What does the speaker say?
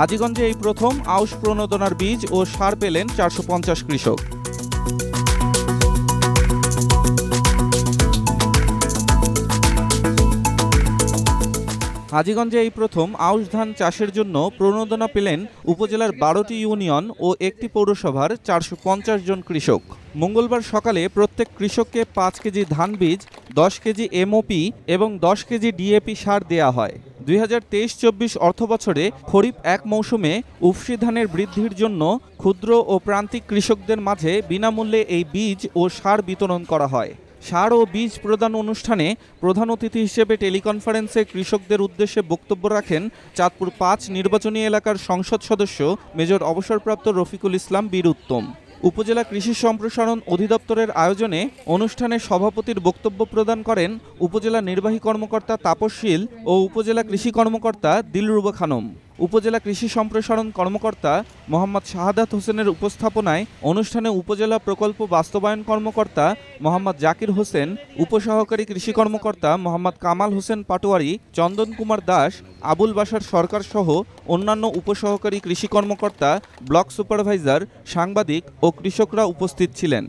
হাজীগঞ্জে এই প্রথম আউশ প্রণোদনার বীজ ও সার পেলেন চারশো পঞ্চাশ কৃষক। হাজিগঞ্জে এই প্রথম আউশ ধান চাষের জন্য প্রণোদনা পেলেন উপজেলার বারোটি ইউনিয়ন ও একটি পৌরসভার চারশো পঞ্চাশ জন কৃষক। মঙ্গলবার সকালে প্রত্যেক কৃষককে পাঁচ কেজি ধান বীজ, দশ কেজি এমওপি এবং দশ কেজি ডিএপি সার দেয়া হয়। দুই হাজার তেইশ চব্বিশ অর্থবছরে খরিফ এক মৌসুমে উফশি ধানের বৃদ্ধির জন্য ক্ষুদ্র ও প্রান্তিক কৃষকদের মাঝে বিনামূল্যে এই বীজ ও সার বিতরণ করা হয়। সার ও বীজ প্রদান অনুষ্ঠানে প্রধান অতিথি হিসেবে টেলিকনফারেন্সে কৃষকদের উদ্দেশ্যে বক্তব্য রাখেন চাঁদপুর পাঁচ নির্বাচনী এলাকার সংসদ সদস্য মেজর অবসরপ্রাপ্ত রফিকুল ইসলাম বীর উত্তম। উপজেলা কৃষি সম্প্রসারণ অধিদপ্তরের আয়োজনে অনুষ্ঠানে সভাপতির বক্তব্য প্রদান করেন উপজেলা নির্বাহী কর্মকর্তা তাপসশীল ও উপজেলা কৃষি কর্মকর্তা দিলরুবা খানম। উপজেলা কৃষি সম্প্রসারণ কর্মকর্তা মোহাম্মদ শাহাদাত হোসেনের উপস্থাপনায় অনুষ্ঠানে উপজেলা প্রকল্প বাস্তবায়ন কর্মকর্তা মোহাম্মদ জাকির হোসেন, উপসহকারী কৃষি কর্মকর্তা মোহাম্মদ কামাল হোসেন পাটোয়ারি, চন্দন কুমার দাস, আবুল বাসার সরকার সহ অন্যান্য উপসহকারী কৃষি কর্মকর্তা, ব্লক সুপারভাইজার, সাংবাদিক ও কৃষকরা উপস্থিত ছিলেন।